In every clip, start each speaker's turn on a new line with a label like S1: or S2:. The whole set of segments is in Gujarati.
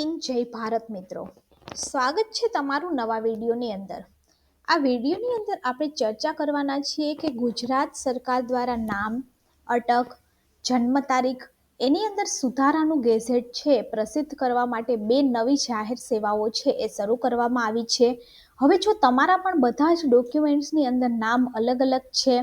S1: હિન્દ જય ભારત મિત્રો. સ્વાગત છે તમારું નવા વિડીયોની અંદર. આ વિડીયોની અંદર આપણે ચર્ચા કરવાના છીએ કે ગુજરાત સરકાર દ્વારા નામ, અટક, જન્મ તારીખ એની અંદર સુધારાનું ગેઝેટ છે, પ્રસિદ્ધ કરવા માટે બે નવી જાહેર સેવાઓ છે એ શરૂ કરવામાં આવી છે. હવે જો તમારા પણ બધા જ ડોક્યુમેન્ટ્સની અંદર નામ અલગ અલગ છે,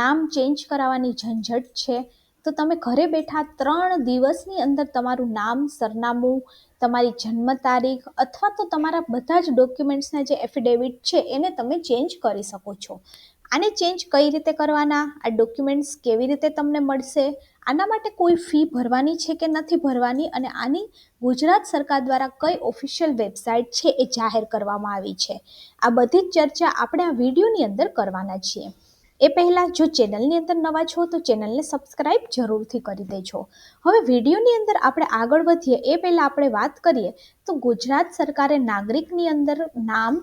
S1: નામ ચેન્જ કરાવવાની ઝંઝટ છે તો તમે ઘરે બેઠા ત્રણ દિવસની અંદર તમારું નામ, સરનામું, તમારી જન્મ તારીખ અથવા તો તમારા બધા જ ડોક્યુમેન્ટ્સના જે એફિડેવિટ છે એને તમે ચેન્જ કરી શકો છો. આને ચેન્જ કઈ રીતે કરવાના? આ ડોક્યુમેન્ટ્સ કેવી રીતે તમને મળશે? આના માટે કોઈ ફી ભરવાની છે કે નથી ભરવાની? અને આની ગુજરાત સરકાર દ્વારા કઈ ઓફિશિયલ વેબસાઇટ છે એ જાહેર કરવામાં આવી છે? આ બધી જ ચર્ચા આપણે આ વિડીયોની અંદર કરવાના છીએ. એ પહેલાં જો ચેનલની અંદર નવા છો તો ચેનલને સબસ્ક્રાઈબ જરૂરથી કરી દેજો. હવે વિડીયોની અંદર આપણે આગળ વધીએ, એ પહેલાં આપણે વાત કરીએ, તો ગુજરાત સરકારે નાગરિકની અંદર નામ,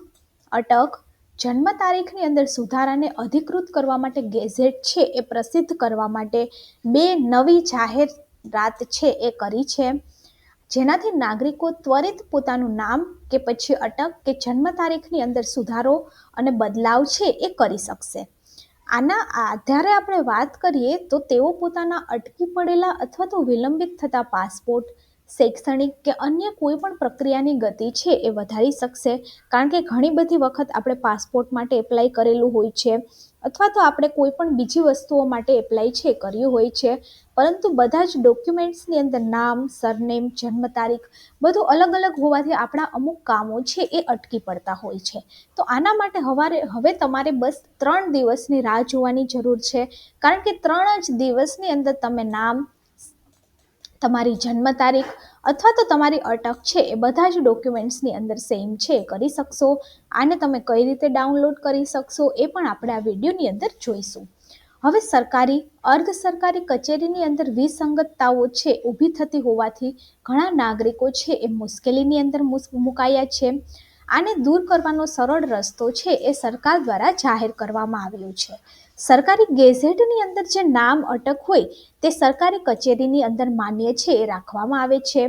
S1: અટક જન્મ તારીખની અંદર સુધારાને અધિકૃત કરવા માટે ગેઝેટ છે એ પ્રસિદ્ધ કરવા માટે બે નવી જાહેરાત છે એ કરી છે. જેનાથી નાગરિકો ત્વરિત પોતાનું નામ કે પછી અટક કે જન્મ તારીખની અંદર સુધારો અને બદલાવ છે એ કરી શકશે. આના આધારે આપણે વાત કરીએ તો તેઓ પોતાના અટકી પડેલા અથવા તો વિલંબિત થતા પાસપોર્ટ શૈક્ષણિક કે અન્ય કોઈ પણ પ્રક્રિયાની ગતિ છે એ વધારી શકશે. કારણ કે ઘણી બધી વખત આપણે પાસપોર્ટ માટે એપ્લાય કરેલું હોય છે અથવા તો આપણે કોઈ પણ બીજી વસ્તુઓ માટે એપ્લાય છે, કર્યું હોય છે. પરંતુ બધા જ ડોક્યુમેન્ટ્સની અંદર નામ, સરનેમ, જન્મ તારીખ બધું અલગ અલગ હોવાથી આપણા અમુક કામો છે એ અટકી પડતા હોય છે. તો આના માટે હવારે, હવે તમારે બસ ત્રણ દિવસની રાહ જોવાની જરૂર છે. કારણ કે ત્રણ જ દિવસની અંદર તમે નામ તમારી જન્મ તારીખ અથવા તો તમારી અટક છે એ બધા જ ડોક્યુમેન્ટ્સની અંદર સેમ છે કરી શકશો. આને તમે કઈ રીતે ડાઉનલોડ કરી શકશો એ પણ આપણે આ વિડીયોની અંદર જોઈશું. હવે સરકારી, અર્ધ સરકારી કચેરીની અંદર વિસંગતતાઓ છે, ઊભી થતી હોવાથી ઘણા નાગરિકો છે એ મુશ્કેલીની અંદર મુકાયા છે. આને દૂર કરવાનો સરળ રસ્તો છે એ સરકાર દ્વારા જાહેર કરવામાં આવ્યો છે. સરકારી ગેઝેટની અંદર જે નામ અટક હોય તે સરકારી કચેરીની અંદર માન્ય છે એ રાખવામાં આવે છે.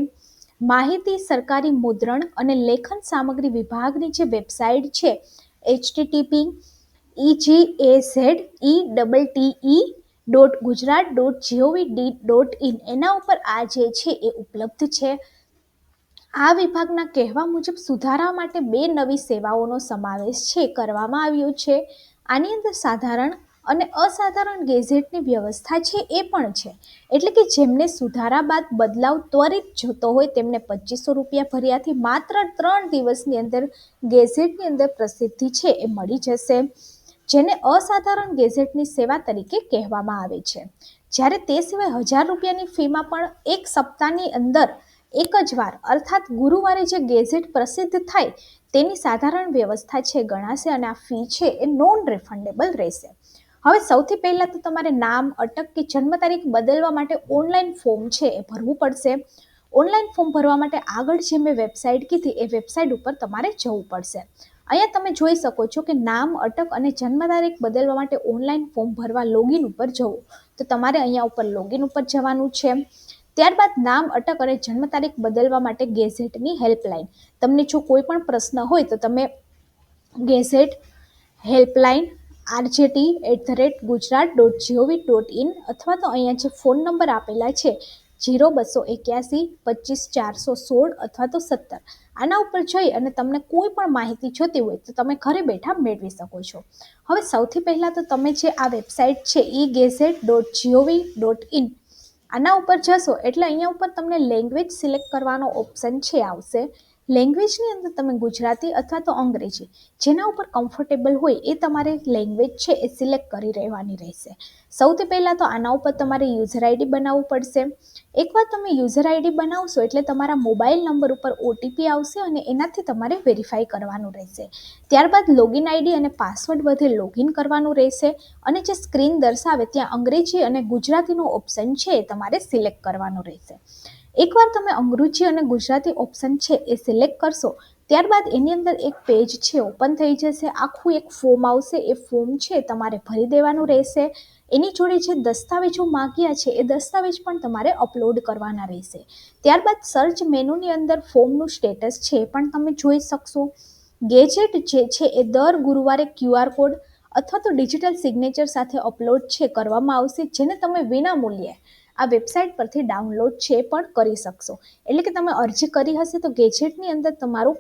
S1: માહિતી સરકારી મુદ્રણ અને લેખન સામગ્રી વિભાગની જે વેબસાઇટ છે, HTTP EG A Z E double T E dot Gujarat dot GOV D dot in એના ઉપર આ જે છે એ ઉપલબ્ધ છે. આ વિભાગના કહેવા મુજબ સુધારા માટે બે નવી સેવાઓનો સમાવેશ છે, કરવામાં આવ્યો છે. આની અંદર સાધારણ અને અસાધારણ ગેઝેટની વ્યવસ્થા છે, એ પણ છે. એટલે કે જેમને સુધારા બાદ બદલાવ ત્વરિત જોતો હોય તેમને પચીસો રૂપિયા ભર્યાથી માત્ર ત્રણ દિવસની અંદર ગેઝેટની અંદર પ્રસિદ્ધિ છે, એ મળી જશે. જેને અસાધારણ ગેઝેટની સેવા તરીકે કહેવામાં આવે છે. જ્યારે તે સિવાય હજાર રૂપિયાની ફીમાં પણ એક સપ્તાહની અંદર એક જ વાર, અર્થાત ગુરુવારે જે ગેઝેટ પ્રસિદ્ધ થાય, તેની સાધારણ વ્યવસ્થા છે ગણાશે અને આ ફી છે એ નોન રિફંડેબલ રહેશે. હવે સૌથી પહેલાં તો તમારે નામ, અટક કે જન્મ તારીખ બદલવા માટે ઓનલાઈન ફોર્મ છે એ ભરવું પડશે. ઓનલાઈન ફોર્મ ભરવા માટે આગળ જે મેં વેબસાઇટ કીધી, એ વેબસાઇટ ઉપર તમારે જવું પડશે. અહીંયા તમે જોઈ શકો છો કે નામ, અટક અને જન્મ તારીખ બદલવા માટે ઓનલાઈન ફોર્મ ભરવા લોગિન ઉપર જવું. તો તમારે અહીંયા ઉપર લોગિન ઉપર જવાનું છે. ત્યારબાદ નામ અટક અને જન્મ તારીખ બદલવા માટે ગેઝેટની હેલ્પલાઇન. તમને જો કોઈ પણ પ્રશ્ન હોય તો તમે gazette helpline RJT at the rate Gujarat dot GOV dot in અથવા તો અહીંયા જે ફોન નંબર આપેલા છે જીરો બસો એક્યાસી પચીસ ચારસો સોળ અથવા તો સત્તર. આના ઉપર જઈ અને તમને કોઈ પણ માહિતી જોતી હોય તો તમે ઘરે બેઠા મેળવી શકો છો. હવે સૌથી પહેલાં તો તમે જે આ વેબસાઇટ છે E gazette dot GOV dot in આના ઉપર જશો એટલે અહીંયા ઉપર તમને લેંગ્વેજ સિલેક્ટ કરવાનો ઓપ્શન છે આવશે. લેંગ્વેજની અંદર તમે ગુજરાતી અથવા તો અંગ્રેજી, જેના ઉપર કમ્ફર્ટેબલ હોય એ તમારે લેંગ્વેજ છે એ સિલેક્ટ કરી રહેવાની રહેશે. સૌથી પહેલાં તો આના ઉપર તમારે યુઝર આઈડી બનાવવું પડશે. એકવાર તમે યુઝર આઈડી બનાવશો એટલે તમારા મોબાઈલ નંબર ઉપર ઓટીપી આવશે અને એનાથી તમારે વેરીફાઈ કરવાનું રહેશે. ત્યારબાદ લોગિન આઈડી અને પાસવર્ડ બધે લોગિન કરવાનું રહેશે અને જે સ્ક્રીન દર્શાવે ત્યાં અંગ્રેજી અને ગુજરાતીનો ઓપ્શન છે એ તમારે સિલેક્ટ કરવાનું રહેશે. એકવાર તમે અંગ્રેજી અને ગુજરાતી ઓપ્શન છે એ સિલેક્ટ કરશો, ત્યારબાદ એની અંદર એક પેજ છે ઓપન થઈ જશે. આખું એક ફોર્મ આવશે. એ ફોર્મ છે તમારે ભરી દેવાનું રહેશે. એની જોડે જે દસ્તાવેજો માગ્યા છે, એ દસ્તાવેજ પણ તમારે અપલોડ કરવાના રહેશે. ત્યારબાદ સર્ચ મેનુની અંદર ફોર્મનું સ્ટેટસ છે એ પણ તમે જોઈ શકશો. ગેજેટ જે છે એ દર ગુરુવારે ક્યુઆર કોડ અથવા તો ડિજિટલ સિગ્નેચર સાથે અપલોડ છે, કરવામાં આવશે, જેને તમે વિના મૂલ્યે આ વેબસાઇટ પરથી ડાઉનલોડ છે પણ કરી શકશો. એટલે કે તમે અરજી કરી હશે તો ગેજેટની અંદર તમારું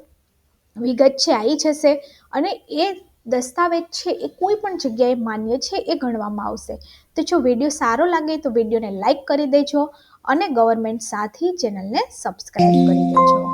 S1: વિગત છે, આવી જશે અને એ દસ્તાવેજ છે એ કોઈ પણ જગ્યાએ માન્ય છે એ ગણવામાં આવશે. તો જો વીડિયો સારો લાગે તો વિડીયોને લાઇક કરી દેજો અને ગવર્મેન્ટ સાથી ચેનલને સબસ્ક્રાઈબ કરી દેજો.